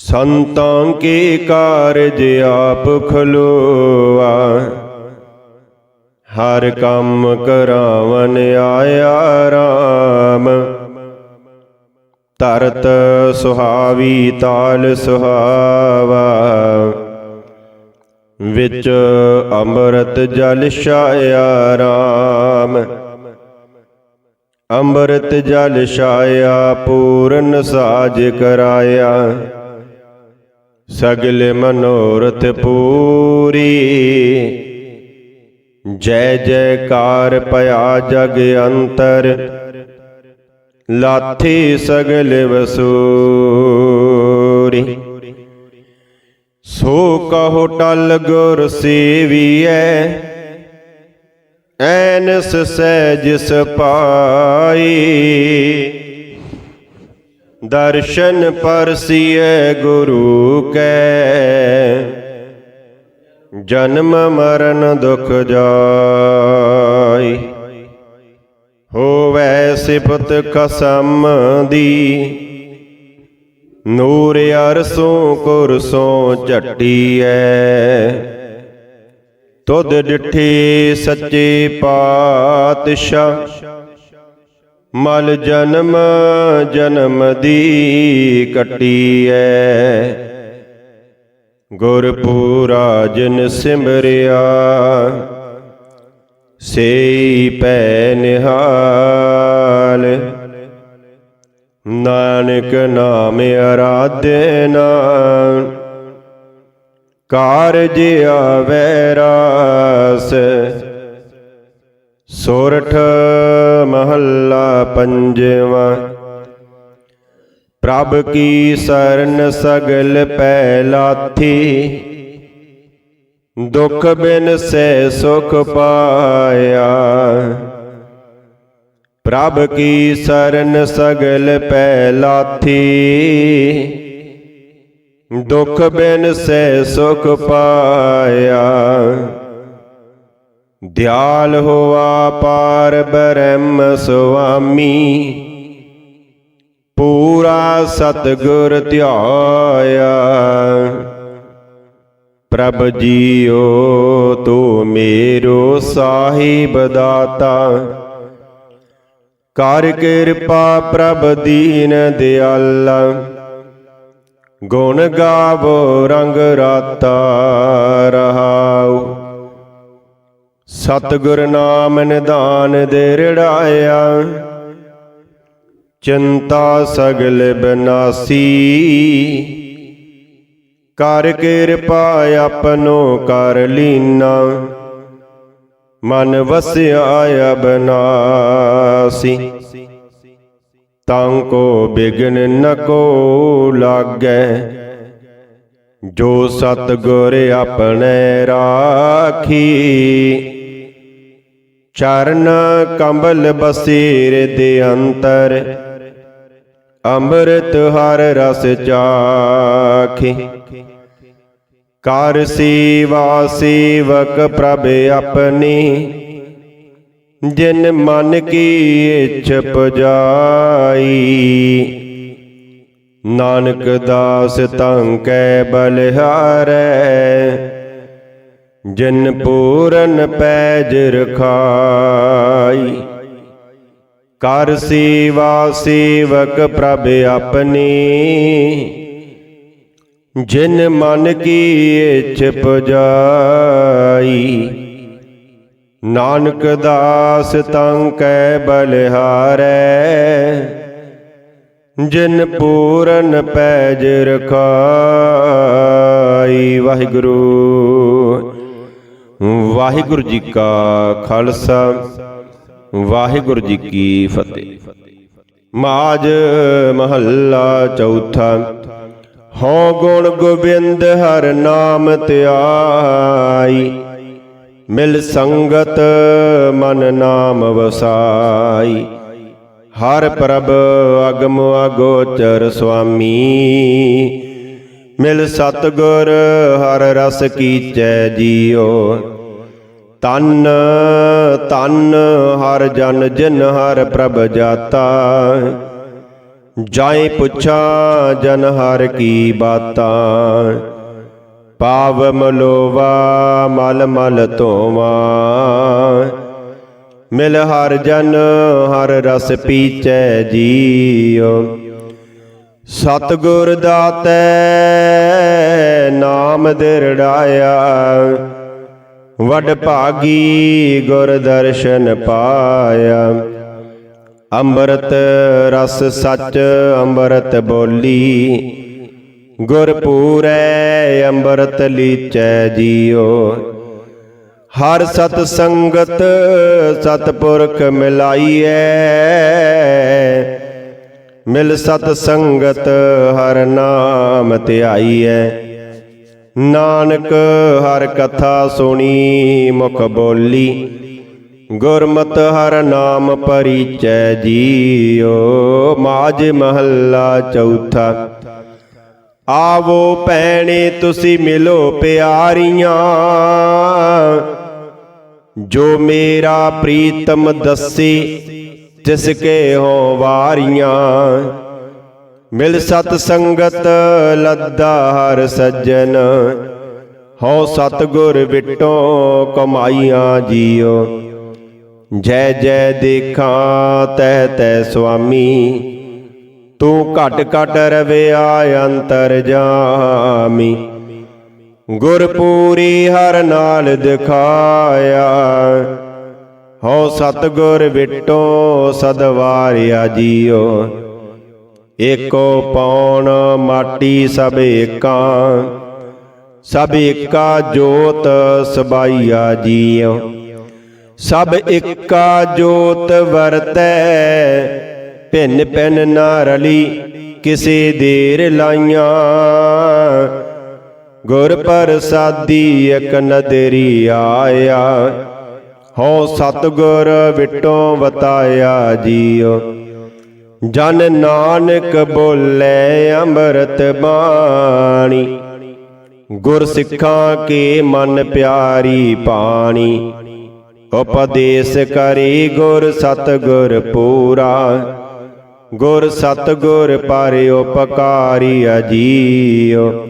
ਸੰਤਾਂ ਕੇ ਕਾਰਜ ਆਪ ਖਲੋਆ। ਹਰ ਕੰਮ ਕਰਾਵਨ ਆਇਆ ਰਾਮ। ਤਰਤ ਸੁਹਾਵੀ ਤਾਲ ਸੁਹਾਵਾ। ਵਿੱਚ ਅੰਮ੍ਰਿਤ ਜਲ ਛਾਇਆ RAM ਅੰਮ੍ਰਿਤ ਜਲ ਛਾਇਆ ਪੂਰਨ ਸਾਜ ਕਰਾਇਆ। ਸਗਲ ਮਨੋਰਥ ਪੂਰੀ। ਜੈ ਜੈਕਾਰ ਪਿਆ ਜਗ ਅੰਤਰ। ਲਾਥੀ ਸਗਲ ਵਸੂਰੀ। ਸੋ ਕਹੋ ਟਲ ਗੁਰ ਸੇਵੀਐ। ਐਨਸ ਸਹਿਜ ਸਪਾਈ। ਦਰਸ਼ਨ ਪਰਸੀਏ ਗੁਰੂ ਕੈ। ਜਨਮ ਮਰਨ ਦੁਖ ਜਾਈ। ਹੋਵੈ ਸਿਫਤ ਕਸਮ ਦੀ। ਨੂਰ ਅਰਸੋਂ ਕੁਰਸੋਂ ਝਟੀਐ। ਤੁਧ ਡਿਠੇ ਸੱਚੇ ਪਾਤਸ਼ਾਹ। ਮਲ ਜਨਮ ਜਨਮ ਦੀ ਕਟੀਐ। ਗੁਰਪੂਰਾ ਜਿਨ ਸਿਮਰਿਆ, ਸੇਈ ਪੈ ਨਿਹਾਲ। ਨਾਨਕ ਨਾਮ ਅਰਾਧਨਾ ਕਾਰਜ ਆਵੈ ਰਾਸ। ਸੋਰਠ ਪੰਜਵਾ। ਪ੍ਰਭ ਕੀ ਸਰਨ ਸਗਲ ਪੈ ਲਾਥੀ? ਦੁਖ ਬਿਨ ਸੇ ਸੁਖ ਪਾਇਆ। ਪ੍ਰਭ ਕੀ ਸਰਨ ਸਗਲ ਪੈ ਲਾਥੀ? ਦੁਖ ਬਿਨ ਸੈ ਸੁਖ ਪਾਇਆ। ਦਿਆਲ ਹੋਆ ਪਾਰ ਬ੍ਰਹਮ ਸੁਆਮੀ। ਪੂਰਾ ਸਤਗੁਰ ਧਿਆਇਆ। ਪ੍ਰਭ ਜੀਓ, ਤੂੰ ਮੇਰੋ ਸਾਹਿਬ ਦਾਤਾ। ਕਰ ਕਿਰਪਾ ਪ੍ਰਭ ਦੀਨ ਦਿਆਲਾ। ਗੁਣ ਗਾਵੋ ਰੰਗ ਰਾਤਾ ਰਹਾਉ। ਸਤਿਗੁਰ ਨਾਮ ਨਿਦਾਨ ਦੇ ਰੜਾਇਆ। ਚਿੰਤਾ ਸਗਲ ਬਨਾਸੀ। ਕਰ ਕਿਰਪਾ ਆਪਨੋ ਕਰ ਲੀਨਾ। ਮਨ ਵਸਿਆ ਅਬਨਾਸੀ ਤਾਂ ਕੋ ਬਿਗਨ ਨ ਕੋ ਲਾਗੈ। ਜੋ ਸਤਿਗੁਰ ਆਪਣੇ ਰਾਖੀ। ਚਰਨ ਕੰਬਲ ਬਸੀਰ ਦੇ ਅੰਤਰ, ਅੰਮ੍ਰਿਤ ਹਰ ਰਸ ਚਾਖੀ। ਕਰ ਸੇਵਾ ਸੇਵਕ ਪ੍ਰਭ ਆਪਣੀ, ਜਿਨ ਮਨ ਕੀ ਇੱਛ ਪਜਾਈ। ਨਾਨਕ ਦਾਸ ਤੰ ਕੈ ਬਲਿਹਾਰੈ ਜਿਨ ਪੂਰਨ ਪੈਜ ਰਖਾਈ। ਕਰ ਸੇਵਾ ਸੇਵਕ ਪ੍ਰਭ ਆਪਣੀ। ਜਿਨ ਮਨ ਕੀ ਇੱਛ ਪਜਾਈ। ਨਾਨਕ ਦਾਸ ਤੰ ਕੈ ਬਲਿਹਾਰੈ ਜਿਨ ਪੂਰਨ ਪੈਜ ਰਖਾਈ। ਵਾਹਿਗੁਰੂ। ਵਾਹਿਗੁਰੂ ਜੀ ਕਾ ਖਾਲਸਾ, ਵਾਹਿਗੁਰੂ ਜੀ ਕੀ ਫਤਿਹ। ਮਾਜ ਮਹੱਲਾ ਚੌਥਾ, ਹਉ ਗੁਣ ਗੋਬਿੰਦ ਹਰ ਨਾਮ ਧਿਆਈ ਮਿਲ ਸੰਗਤ ਮਨ ਨਾਮ ਵਸਾਈ। ਹਰ ਪ੍ਰਭ ਅਗਮ ਅਗੋਚਰ ਸੁਆਮੀ ਮਿਲ ਸਤਗੁਰ, ਹਰ ਰਸ ਕੀਚੈ ਜੀਓ। ਤਨ ਤਨ ਹਰ ਜਨ ਜਿਨ ਹਰ ਪ੍ਰਭ ਜਾਤਾ। ਜਾਏ ਪੁੱਛਾਂ ਜਨ ਹਰ ਕੀ ਬਾਤਾਂ। ਪਾਵ ਮਲੋਵਾ, ਮਲ ਮਲ ਧੋਵਾ। ਮਿਲ ਹਰ ਜਨ ਹਰ ਰਸ ਪੀਚੈ ਜੀਉ ਸਤਿਗੁਰ ਦਾਤੈ ਨਾਮ ਦਿਰੜਾਇਆ। ਵਡ ਭਾਗੀ ਗੁਰ ਦਰਸ਼ਨ ਪਾਇਆ। ਅੰਮ੍ਰਿਤ ਰਸ ਸੱਚ, ਅੰਮ੍ਰਿਤ ਬੋਲੀ। ਗੁਰ ਪੂਰੈ ਅੰਮ੍ਰਿਤ ਲੀਚੈ ਜੀਉ ਹਰ ਸਤ ਸੰਗਤ ਸਤਪੁਰਖ ਮਿਲਾਈਐ। ਮਿਲ ਸਤ ਸੰਗਤ, ਹਰ ਨਾਮ ਧਿਆਈਐ ਨਾਨਕ, ਹਰ ਕਥਾ ਸੁਣੀ, ਮੁਖ ਬੋਲੀ। ਗੁਰਮਤ, ਹਰ ਨਾਮ ਪਰਿਚੈ ਜੀਓ। ਮਾਜ ਮਹੱਲਾ ਚੌਥਾ। ਆਵੋ ਭੈਣੇ, ਤੁਸੀਂ ਮਿਲੋ ਪਿਆਰੀਆਂ। ਜੋ ਮੇਰਾ ਪ੍ਰੀਤਮ ਦੱਸੀ ਜਿਸ ਕੇ ਹੋ ਵਾਰੀਆਂ, ਮਿਲ ਸਤ ਸੰਗਤ ਲੱਦਾ ਹਰ ਸੱਜਣ। ਹਉ ਸਤਗੁਰ ਵਿਟੋ ਕਮਾਈਆਂ ਜੀਓ। ਜੈ ਜੈ ਦੇਖਾਂ ਤੈ ਤੈ ਸੁਆਮੀ। ਤੂੰ ਘਟ ਘਟ ਰਵਿਆ ਅੰਤਰ ਜਾਮੀ। ਗੁਰਪੂਰੀ ਹਰ ਨਾਲ ਦਿਖਾਇਆ। ਹੋ ਸਤਗੁਰ ਵਿਟੋ ਸਦਵਾਰਿਆ ਜੀਓ। ਏਕੋ ਪੌਣ ਮਾਟੀ ਸਭ ਏਕਾਂ, ਸਭ ਏਕਾ ਜੋਤ ਸਬਾਈਆ ਜੀਓ। ਸਭ ਏਕਾ ਜੋਤ ਵਰਤੈ, ਭਿੰਨ ਭਿੰਨ ਨਾ ਰਲੀ ਕਿਸੇ ਦੇਰ ਲਾਈਆਂ। ਗੁਰ ਪ੍ਰਸਾਦੀ ਇਕ ਨਦਰੀ ਆਇਆ ਹੋ ਸਤਗੁਰ ਵਿਟੋ ਬਤਾਇਆ ਜੀਓ। ਜਨ ਨਾਨਕ ਬੋਲੇ ਅੰਮ੍ਰਿਤ ਬਾਣੀ। ਗੁਰ ਸਿੱਖਾਂ ਕੇ ਮਨ ਪਿਆਰੀ ਪਾਣੀ। ਉਪਦੇਸ਼ ਕਰੀ ਗੁਰ ਸਤਗੁਰ ਪੂਰਾ। ਗੁਰ ਸਤਗੁਰ ਪਰ ਉਪਕਾਰੀ ਅਜੀਓ।